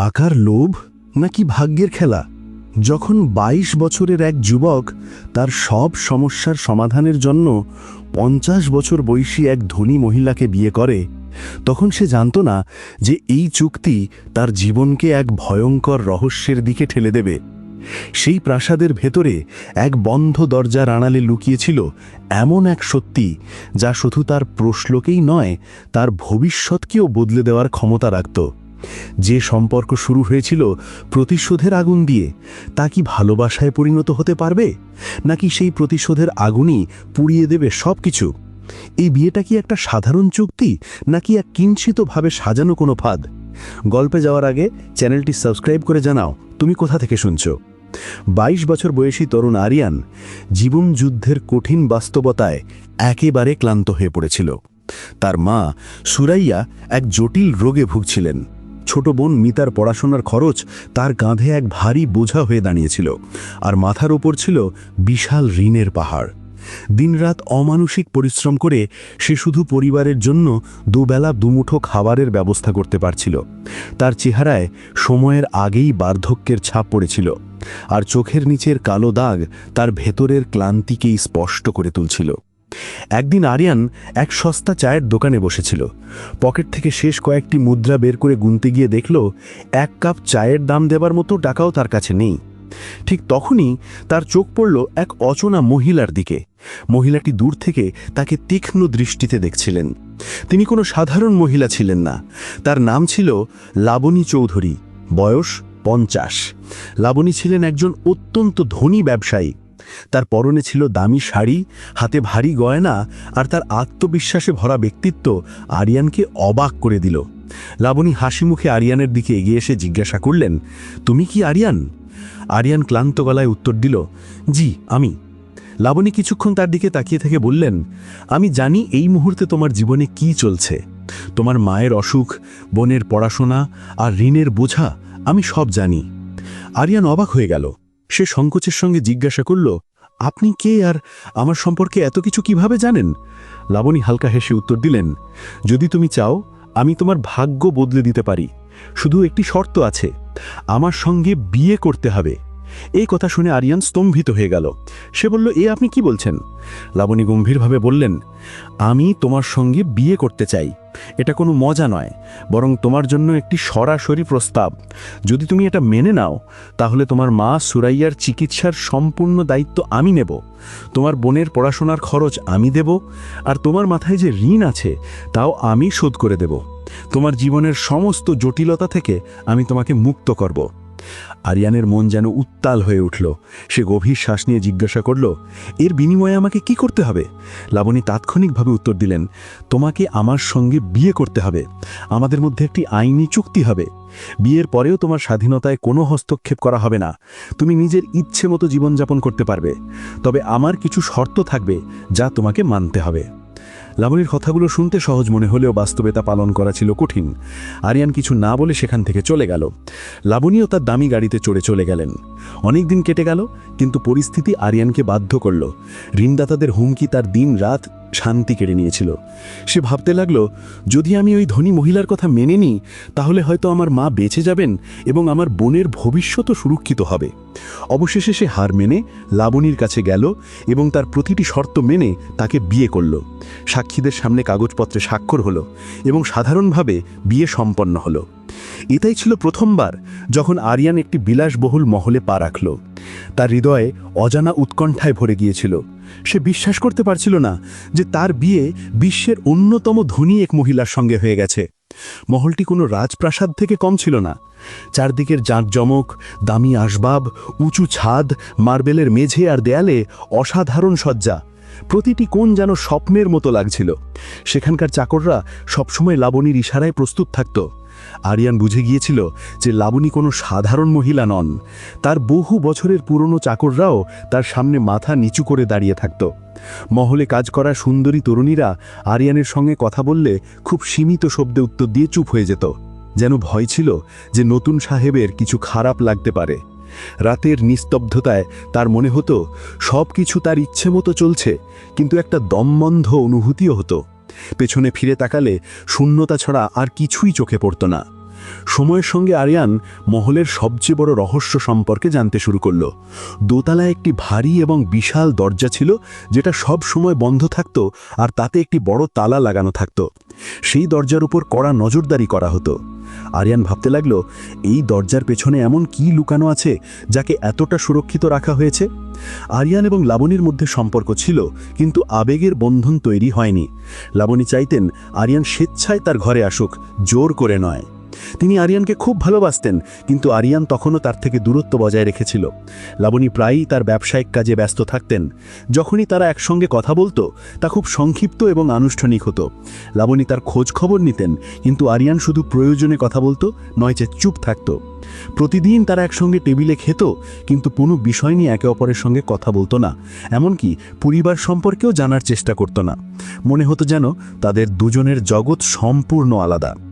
টাকার লোভ নাকি ভাগ্যের খেলা? যখন ২২ বছরের এক যুবক তার সব সমস্যার সমাধানের জন্য পঞ্চাশ বছর বয়সী এক ধনী মহিলাকে বিয়ে করে, তখন সে জানত না যে এই চুক্তি তার জীবনকে এক ভয়ঙ্কর রহস্যের দিকে ঠেলে দেবে। সেই প্রাসাদের ভেতরে এক বন্ধ দরজার আড়ালে লুকিয়েছিল এমন এক সত্যি যা শুধু তার প্রশ্নকেই নয়, তার ভবিষ্যৎকেও বদলে দেওয়ার ক্ষমতা রাখত। যে সম্পর্ক শুরু হয়েছিল প্রতিশোধের আগুন দিয়ে, তা কি ভালোবাসায় পরিণত হতে পারবে? নাকি সেই প্রতিশোধের আগুনই পুড়িয়ে দেবে সব কিছু এই বিয়েটা কি একটা সাধারণ চুক্তি, নাকি এক কিঞ্চিতভাবে সাজানো কোনো ফাঁদ? গল্পে যাওয়ার আগে চ্যানেলটি সাবস্ক্রাইব করে জানাও, তুমি কোথা থেকে শুনছো? বাইশ বছর বয়সী তরুণ আরিয়ান জীবন যুদ্ধের কঠিন বাস্তবতায় একেবারে ক্লান্ত হয়ে পড়েছিল। তার মা সুরাইয়া এক জটিল রোগে ভুগছিলেন। ছোট বোন মিতার পড়াশোনার খরচ তার কাঁধে এক ভারী বোঝা হয়ে দাঁড়িয়েছিল আর মাথার ওপর ছিল বিশাল ঋণের পাহাড়। দিনরাত অমানসিক পরিশ্রম করে সে শুধু পরিবারের জন্য দুবেলা দুমুঠো খাবারের ব্যবস্থা করতে পারছিল। তার চেহারায় সময়ের আগেই বার্ধক্যের ছাপ পড়েছিল আর চোখের নিচের কালো দাগ তার ভেতরের ক্লান্তিকেই স্পষ্ট করে তুলছিল। একদিন আরিয়ান এক সস্তা চায়ের দোকানে বসেছিল। পকেট থেকে শেষ কয়েকটি মুদ্রা বের করে গুনতে গিয়ে দেখল, এক কাপ চায়ের দাম দেবার মতো টাকাও তার কাছে নেই। ঠিক তখনই তার চোখ পড়ল এক অচনা মহিলার দিকে। মহিলাটি দূর থেকে তাকে তীক্ষ্ণ দৃষ্টিতে দেখছিলেন। তিনি কোনো সাধারণ মহিলা ছিলেন না। তার নাম ছিল লাবণী চৌধুরী, বয়স পঞ্চাশ। লাবণী ছিলেন একজন অত্যন্ত ধনী ব্যবসায়ী। তার পরনে ছিল দামি শাড়ি, হাতে ভারী গয়না আর তার আত্মবিশ্বাসে ভরা ব্যক্তিত্ব আরিয়ানকে অবাক করে দিল। লাবণী হাসি মুখে আরিয়ানের দিকে এগিয়ে এসে জিজ্ঞাসা করলেন, তুমি কি আরিয়ান? আরিয়ান ক্লান্ত গলায় উত্তর দিল, জি, আমি। লাবণী কিছুক্ষণ তার দিকে তাকিয়ে থেকে বললেন, আমি জানি এই মুহূর্তে তোমার জীবনে কি চলছে। তোমার মায়ের অসুখ, বোনের পড়াশোনা আর ঋণের বোঝা আমি সব জানি। আরিয়ান অবাক হয়ে গেল সে সংকোচের সঙ্গে জিজ্ঞাসা করল, আপনি কে আর আমার সম্পর্কে এত কিছু কীভাবে জানেন? লাবণী হালকা হেসে উত্তর দিলেন, যদি তুমি চাও, আমি তোমার ভাগ্য বদলে দিতে পারি। শুধু একটি শর্ত আছে, আমার সঙ্গে বিয়ে করতে হবে। এই কথা শুনে আরিয়ান স্তম্ভিত হয়ে গেল। সে বলল, এ আপনি কি বলছেন? লাবণী গম্ভীরভাবে বললেন, আমি তোমার সঙ্গে বিয়ে করতে চাই। এটা কোনো মজা নয়, বরং তোমার জন্য একটি সরাসরি প্রস্তাব। যদি তুমি এটা মেনে নাও, তাহলে তোমার মা সুরাইয়ার চিকিৎসার সম্পূর্ণ দায়িত্ব আমি নেব। তোমার বোনের পড়াশোনার খরচ আমি দেব, আর তোমার মাথায় যে ঋণ আছে, তাও আমি শোধ করে দেব। তোমার জীবনের সমস্ত জটিলতা থেকে আমি তোমাকে মুক্ত করব। আরিয়ানের মন যেন উত্তাল হয়ে উঠল। সে গভীর শ্বাস নিয়ে জিজ্ঞাসা করল, এর বিনিময়ে আমাকে কি করতে হবে? লাবণী তাৎক্ষণিকভাবে উত্তর দিলেন, তোমাকে আমার সঙ্গে বিয়ে করতে হবে। আমাদের মধ্যে একটি আইনি চুক্তি হবে। বিয়ের পরেও তোমার স্বাধীনতায় কোনো হস্তক্ষেপ করা হবে না। তুমি নিজের ইচ্ছে মতো জীবনযাপন করতে পারবে। তবে আমার কিছু শর্ত থাকবে যা তোমাকে মানতে হবে। লাবণীর কথাগুলো শুনতে সহজ মনে হলেও বাস্তবে তা পালন করা ছিল কঠিন। আরিয়ান কিছু না বলে সেখান থেকে চলে গেল। লাবণীও তার দামি গাড়িতে চড়ে চলে গেলেন। অনেক দিন কেটে গেল, কিন্তু পরিস্থিতি আরিয়ানকে বাধ্য করল। ঋণদাতাদের হুমকি তার দিন রাত শান্তি কেড়ে নিয়েছিল। সে ভাবতে লাগল, যদি আমি ওই ধনী মহিলার কথা মেনে নিই, তাহলে হয়তো আমার মা বেঁচে যাবেন এবং আমার বোনের ভবিষ্যতও সুরক্ষিত হবে। অবশেষে সে হার মেনে লাবণীর কাছে গেল এবং তার প্রতিটি শর্ত মেনে তাকে বিয়ে করল। সাক্ষীদের সামনে কাগজপত্রে স্বাক্ষর হলো এবং সাধারণভাবে বিয়ে সম্পন্ন হলো। এটাই ছিল প্রথমবার যখন আরিয়ান একটি বিলাসবহুল মহলে পা রাখল। তার হৃদয়ে অজানা উৎকণ্ঠায় ভরে গিয়েছিল। সে বিশ্বাস করতে পারছিল না যে তার বিয়ে বিশ্বের অন্যতম ধনী এক মহিলার সঙ্গে হয়ে গেছে। মহলটি কোনো রাজপ্রাসাদ থেকে কম ছিল না। চারদিকের জাঁকজমক দামি আসবাব, উঁচু ছাদ, মার্বেলের মেঝে আর দেয়ালে অসাধারণ সজ্জা প্রতিটি কোণ যেন স্বপ্নের মতো লাগছিল। সেখানকার চাকররা সবসময় লাবণীর ইশারায় প্রস্তুত থাকত। আরিয়ান বুঝে গিয়েছিল যে লাবণী কোনো সাধারণ মহিলা নন। তার বহু বছরের পুরনো চাকররাও তার সামনে মাথা নিচু করে দাঁড়িয়ে থাকত। মহলে কাজ করা সুন্দরী তরুণীরা আরিয়ানের সঙ্গে কথা বললে খুব সীমিত শব্দে উত্তর দিয়ে চুপ হয়ে যেত। যেন ভয় ছিল যে নতুন সাহেবের কিছু খারাপ লাগতে পারে। রাতের নিস্তব্ধতায় তার মনে হতো সব কিছু তার ইচ্ছে মতো চলছে, কিন্তু একটা দমবন্ধ অনুভূতিও হতো। পেছনে ফিরে তাকালে শূন্যতা ছাড়া আর কিছুই চোখে পড়ত না। সময়ের সঙ্গে আরিয়ান মহলের সবচেয়ে বড় রহস্য সম্পর্কে জানতে শুরু করল। দোতলায় একটি ভারী এবং বিশাল দরজা ছিল, যেটা সব সময় বন্ধ থাকত আর তাতে একটি বড় তালা লাগানো থাকত। সেই দরজার উপর কড়া নজরদারি করা হতো। আরিয়ান ভাবতে লাগল, এই দরজার পেছনে এমন কি লুকানো আছে যাকে এতটা সুরক্ষিত রাখা হয়েছে? আরিয়ান এবং লাবণীর মধ্যে সম্পর্ক ছিল, কিন্তু আবেগের বন্ধন তৈরি হয়নি। লাবণী চাইতেন আরিয়ান স্বেচ্ছায় তার ঘরে আসুক, জোর করে নয়। তিনি আরিয়ানকে খুব ভালোবাসতেন, কিন্তু আরিয়ান তখনও তার থেকে দূরত্ব বজায় রেখেছিল। লাবণী প্রায়ই তার ব্যবসায়িক কাজে ব্যস্ত থাকতেন। যখনই তারা একসঙ্গে কথা বলতো, তা খুব সংক্ষিপ্ত এবং আনুষ্ঠানিক হতো। লাবণী তার খোঁজ খবর নিতেন, কিন্তু আরিয়ান শুধু প্রয়োজনে কথা বলতো নয়চে চুপ থাকত। প্রতিদিন তারা একসঙ্গে টেবিলে খেত, কিন্তু কোনো বিষয় নিয়ে একে অপরের সঙ্গে কথা বলতো না। এমনকি পরিবার সম্পর্কেও জানার চেষ্টা করতো না। মনে হতো যেন তাদের দুজনের জগৎ সম্পূর্ণ আলাদা।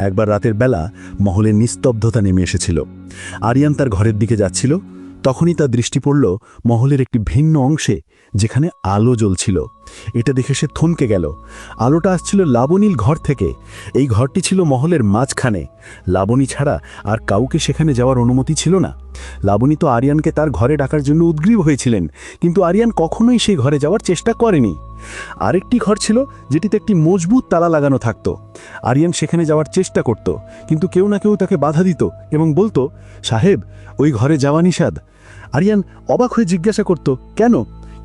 একবার রাতের বেলা মহলে নিস্তব্ধতা নেমে এসেছিল। আরিয়ান তার ঘরের দিকে যাচ্ছিল, তখনই তার দৃষ্টি পড়ল মহলের একটি ভিন্ন অংশে, যেখানে আলো জ্বলছিল। এটা দেখে সে থমকে গেল। আলোটা আসছিল লাবণীর ঘর থেকে। এই ঘরটি ছিল মহলের মাঝখানে। লাবণী ছাড়া আর কাউকে সেখানে যাওয়ার অনুমতি ছিল না। লাবণী তো আরিয়ানকে তার ঘরে ডাকার জন্য উদ্গ্রীব হয়েছিলেন, কিন্তু আরিয়ান কখনোই সেই ঘরে যাওয়ার চেষ্টা করেনি। আরেকটি ঘর ছিল যেটিতে একটি মজবুত তালা লাগানো থাকত। আরিয়ান সেখানে যাওয়ার চেষ্টা করত, কিন্তু কেউ না কেউ তাকে বাধা দিত এবং বলতো, সাহেব, ওই ঘরে যাওয়া নিষাদ। আরিয়ান অবাক হয়ে জিজ্ঞাসা করত, কেন?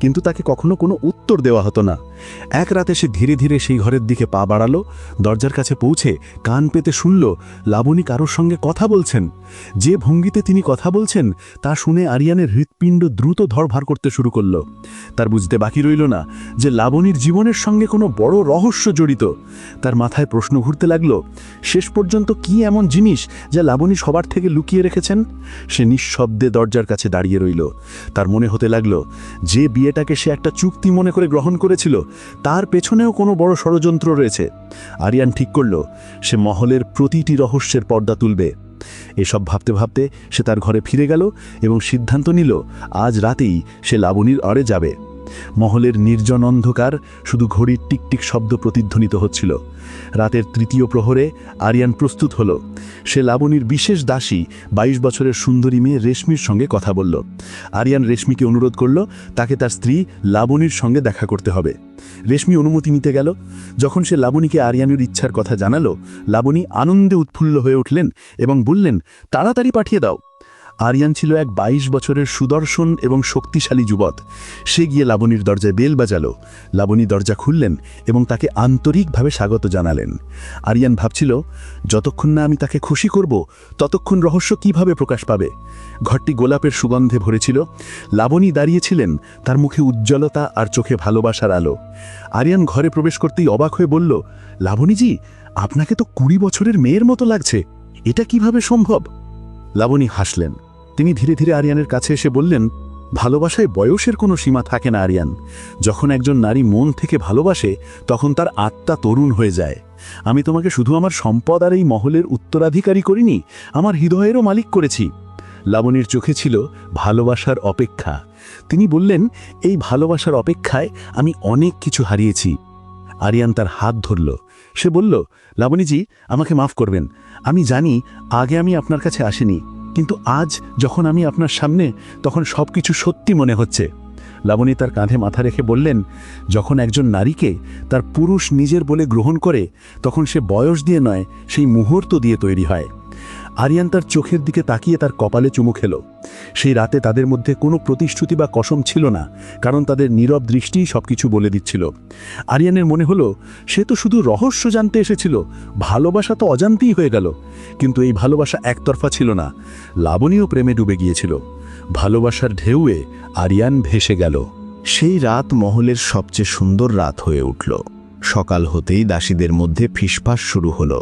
কিন্তু তাকে কখনো কোনো উত্তর দেওয়া হতো না। এক রাতে সে ধীরে ধীরে সেই ঘরের দিকে পা বাড়ালো, দরজার কাছে পৌঁছে কান পেতে শুনল, লাবণী কারোর সঙ্গে কথা বলছেন। যে ভঙ্গিতে তিনি কথা বলছেন, তা শুনে আরিয়ানের হৃৎপিণ্ড দ্রুত ধরভার করতে শুরু করল। তার বুঝতে বাকি রইল না যে লাবণীর জীবনের সঙ্গে কোনো বড় রহস্য জড়িত। তার মাথায় প্রশ্ন ঘুরতে লাগল, শেষ পর্যন্ত কি এমন জিনিস যা লাবণী সবার থেকে লুকিয়ে রেখেছেন? সে নিঃশব্দে দরজার কাছে দাঁড়িয়ে রইল। তার মনে হতে লাগল, যে বিয়েটাকে সে একটা চুক্তি মনে করে গ্রহণ করেছিল, তার পেছনেও কোনো বড় ষড়যন্ত্র রয়েছে। আরিয়ান ঠিক করল, সে মহলের প্রতিটি রহস্যের পর্দা তুলবে। এসব ভাবতে ভাবতে সে তার ঘরে ফিরে গেল এবং সিদ্ধান্ত নিল, আজ রাতেই সে লাবণীর আড়ে যাবে। মহলের নির্জন অন্ধকার শুধু ঘড়ির টিকটিক শব্দ প্রতিধ্বনিত হচ্ছিল। রাতের তৃতীয় প্রহরে আরিয়ান প্রস্তুত হল। সে লাবণীর বিশেষ দাসী ২২ বছরের সুন্দরী মেয়ে রেশমির সঙ্গে কথা বলল। আরিয়ান রেশমিকে অনুরোধ করল, তাকে তার স্ত্রী লাবণীর সঙ্গে দেখা করতে হবে। রেশমি অনুমতি নিতে গেল। যখন সে লাবণীকে আরিয়ানের ইচ্ছার কথা জানালো, লাবণী আনন্দে উৎফুল্ল হয়ে উঠলেন এবং বললেন, তাড়াতাড়ি পাঠিয়ে দাও। আরিয়ান ছিল এক ২২ বছরের সুদর্শন এবং শক্তিশালী যুবক। সে গিয়ে লাবণীর দরজায় বেল বাজালো। লাবণী দরজা খুললেন এবং তাকে আন্তরিকভাবে স্বাগত জানালেন। আরিয়ান ভাবছিল, যতক্ষণ না আমি তাকে খুশি করব, ততক্ষণ রহস্য কীভাবে প্রকাশ পাবে? ঘরটি গোলাপের সুগন্ধে ভরেছিল। লাবণী দাঁড়িয়েছিলেন তার মুখে উজ্জ্বলতা আর চোখে ভালোবাসার আলো। আরিয়ান ঘরে প্রবেশ করতেই অবাক হয়ে বলল, লাবণীজি, আপনাকে তো কুড়ি বছরের মেয়ের মতো লাগছে। এটা কীভাবে সম্ভব? লাবণী হাসলেন। তিনি ধীরে ধীরে আরিয়ানের কাছে এসে বললেন, ভালোবাসায় বয়সের কোনো সীমা থাকে না, আরিয়ান। যখন একজন নারী মন থেকে ভালোবাসে, তখন তার আত্মা তরুণ হয়ে যায়। আমি তোমাকে শুধু আমার সম্পদ আর এই মহলের উত্তরাধিকারী করিনি, আমার হৃদয়েরও মালিক করেছি। লাবণীর চোখে ছিল ভালোবাসার অপেক্ষা। তিনি বললেন, এই ভালোবাসার অপেক্ষায় আমি অনেক কিছু হারিয়েছি। আরিয়ান তার হাত ধরল। সে বলল, লাবণীজি, আমাকে মাফ করবেন। আমি জানি, আগে আমি আপনার কাছে আসিনি। কিন্তু আজ যখন আমি আপনার সামনে, তখন সব কিছু সত্যি মনে হচ্ছে। লাবণী তার কাঁধে মাথা রেখে বললেন, যখন একজন নারীকে তার পুরুষ নিজের বলে গ্রহণ করে, তখন সে বয়স দিয়ে নয়, সেই মুহূর্ত দিয়ে তৈরি হয়। আরিয়ান তার চোখের দিকে তাকিয়ে তার কপালে চুমু খেল। সেই রাতে তাদের মধ্যে কোনো প্রতিশ্রুতি বা কসম ছিল না, কারণ তাদের নীরব দৃষ্টিই সব কিছু বলে দিচ্ছিল। আরিয়ানের মনে হলো, সে তো শুধু রহস্য জানতে এসেছিল, ভালোবাসা তো অজান্তেই হয়ে গেল। কিন্তু এই ভালোবাসা একতরফা ছিল না, লাবণীয় প্রেমে ডুবে গিয়েছিল। ভালোবাসার ঢেউয়ে আরিয়ান ভেসে গেল। সেই রাত মহলের সবচেয়ে সুন্দর রাত হয়ে উঠল। সকাল হতেই দাসীদের মধ্যে ফিসফাস শুরু হলো।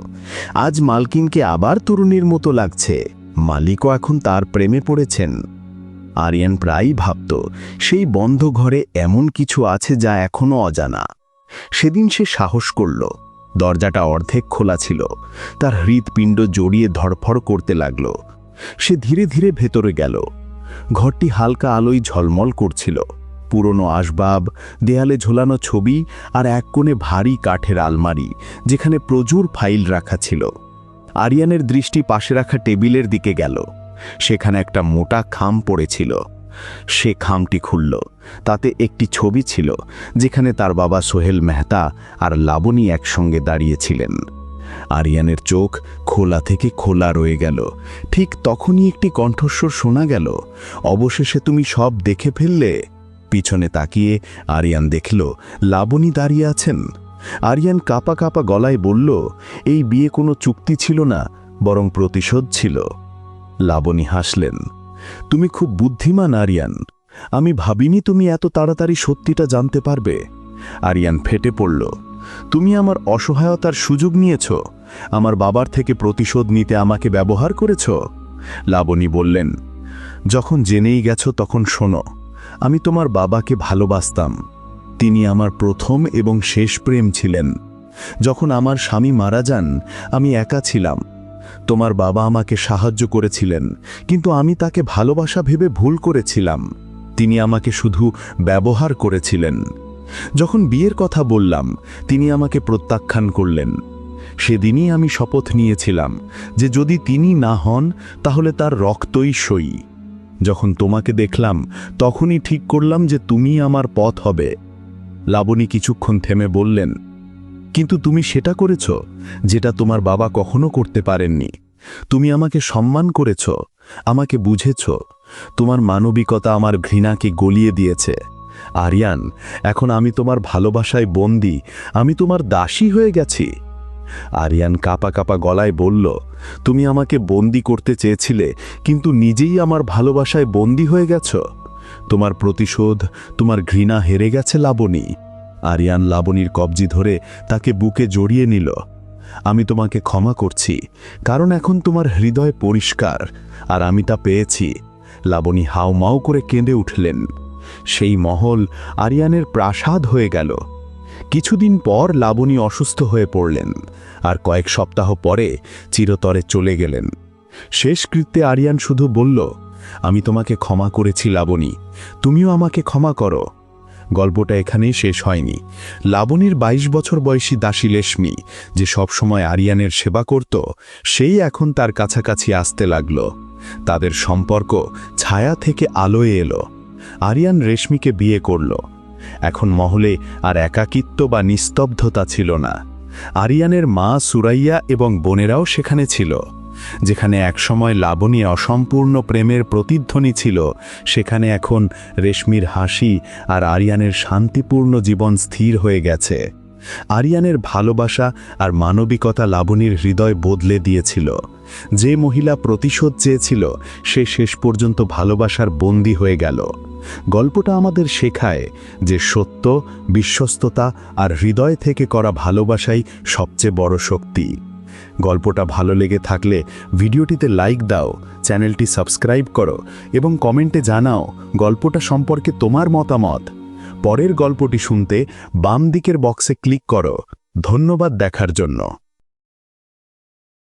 আজ মালকিনকে আবার তরুণীর মতো লাগছে। মালিকও এখন তার প্রেমে পড়েছেন। আরিয়ান প্রায়ই ভাবত, সেই বন্ধ ঘরে এমন কিছু আছে যা এখনও অজানা। সেদিন সে সাহস করল। দরজাটা অর্ধেক খোলা ছিল। তার হৃৎপিণ্ড জড়িয়ে ধরফর করতে লাগল। সে ধীরে ধীরে ভেতরে গেল। ঘরটি হালকা আলোয় ঝলমল করছিল। পুরনো আসবাব, দেয়ালে ঝোলানো ছবি আর এক কোণে ভারী কাঠের আলমারি, যেখানে প্রচুর ফাইল রাখা ছিল। আরিয়ানের দৃষ্টি পাশে রাখা টেবিলের দিকে গেল। সেখানে একটা মোটা খাম পড়েছিল। সে খামটি খুলল। তাতে একটি ছবি ছিল, যেখানে তার বাবা সোহেল মেহতা আর লাবণী একসঙ্গে দাঁড়িয়েছিলেন। আরিয়ানের চোখ খোলা থেকে খোলা রয়ে গেল। ঠিক তখনই একটি কণ্ঠস্বর শোনা গেল। অবশেষে তুমি সব দেখে ফেললে? পিছনে তাকিয়ে আরিয়ান দেখল, লাবণী দাঁড়িয়ে আছেন। আরিয়ান কাপা কাপা গলায় বলল, এই বিয়ে কোনো চুক্তি ছিল না, বরং প্রতিশোধ ছিল। লাবণী হাসলেন, তুমি খুব বুদ্ধিমান আরিয়ান। আমি ভাবিনি তুমি এত তাড়াতাড়ি সত্যিটা জানতে পারবে। আরিয়ান ফেটে পড়ল, তুমি আমার অসহায়তার সুযোগ নিয়েছ। আমার বাবার থেকে প্রতিশোধ নিতে আমাকে ব্যবহার করেছ? লাবণী বললেন, যখন জেনেই গেছ তখন শোনো আমি তোমার বাবাকে ভালোবাসতাম। তিনি আমার প্রথম এবং শেষ প্রেম ছিলেন। যখন আমার স্বামী মারা যান, আমি একা ছিলাম। তোমার বাবা আমাকে সাহায্য করেছিলেন, কিন্তু আমি তাকে ভালোবাসা ভেবে ভুল করেছিলাম। তিনি আমাকে শুধু ব্যবহার করেছিলেন। যখন বিয়ের কথা বললাম, তিনি আমাকে প্রত্যাখ্যান করলেন। সেদিনই আমি শপথ নিয়েছিলাম যে যদি তিনি না হন, তাহলে তার রক্তই সই। যখন তোমাকে দেখলাম, তখনই ঠিক করলাম যে তুমি আমার পথ হবে। লাবণী কিছুক্ষণ থেমে বললেন, কিন্তু তুমি সেটা করেছ, যেটা তোমার বাবা কখনো করতে পারেননি। তুমি আমাকে সম্মান করেছ, আমাকে বুঝেছ। তোমার মানবিকতা আমার ঘৃণাকে গলিয়ে দিয়েছে। আরিয়ান, এখন আমি তোমার ভালোবাসায় বন্দি, আমি তোমার দাসী হয়ে গেছি। আরিয়ান কাপা কাপা গলায় বলল তুমি আমাকে বন্দি করতে চেয়েছিলে, কিন্তু নিজেই আমার ভালোবাসায় বন্দি হয়ে গেছ। তোমার প্রতিশোধ, তোমার ঘৃণা হেরে গেছে লাবণী। আরিয়ান লাবণীর কবজি ধরে তাকে বুকে জড়িয়ে নিল। আমি তোমাকে ক্ষমা করছি, কারণ এখন তোমার হৃদয় পরিষ্কার, আর আমি তা পেয়েছি। লাবণী হাউমাউ করে কেঁদে উঠলেন। সেই মহল আরিয়ানের প্রাসাদ হয়ে গেল। কিছুদিন পর লাবণী অসুস্থ হয়ে পড়লেন আর কয়েক সপ্তাহ পরে চিরতরে চলে গেলেন। শেষকৃত্যে আরিয়ান শুধু বলল, আমি তোমাকে ক্ষমা করেছি লাবণী, তুমিও আমাকে ক্ষমা করো। গল্পটা এখানেই শেষ হয়নি। লাবণীর ২২ বছর বয়সী দাসী লেশমি যে সবসময় আরিয়ানের সেবা করত, সেই এখন তার কাছাকাছি আসতে লাগল। তাদের সম্পর্ক ছায়া থেকে আলোয় এলো। আরিয়ান রেশমিকে বিয়ে করল। এখন মহলে আর একাকিত্ব বা নিস্তব্ধতা ছিল না। আরিয়ানের মা সুরাইয়া এবং বোনেরাও সেখানে ছিল। যেখানে একসময় লাবণী অসম্পূর্ণ প্রেমের প্রতিধ্বনি ছিল, সেখানে এখন রেশমির হাসি আর আরিয়ানের শান্তিপূর্ণ জীবন স্থির হয়ে গেছে। আরিয়ানের ভালোবাসা আর মানবিকতা লাবণীর হৃদয় বদলে দিয়েছিল। যে মহিলা প্রতিশোধ চেয়েছিল, সে শেষ পর্যন্ত ভালোবাসার বন্দী হয়ে গেল। গল্পটা আমাদের শেখায় যে সত্য, বিশ্বস্ততা আর হৃদয় থেকে করা ভালোবাসাই সবচেয়ে বড় শক্তি। গল্পটা ভালো লেগে থাকলে ভিডিওটিতে লাইক দাও, চ্যানেলটি সাবস্ক্রাইব করো এবং কমেন্টে জানাও গল্পটা সম্পর্কে তোমার মতামত। পরের গল্পটি শুনতে বাম দিকের বক্সে ক্লিক করো। ধন্যবাদ দেখার জন্য।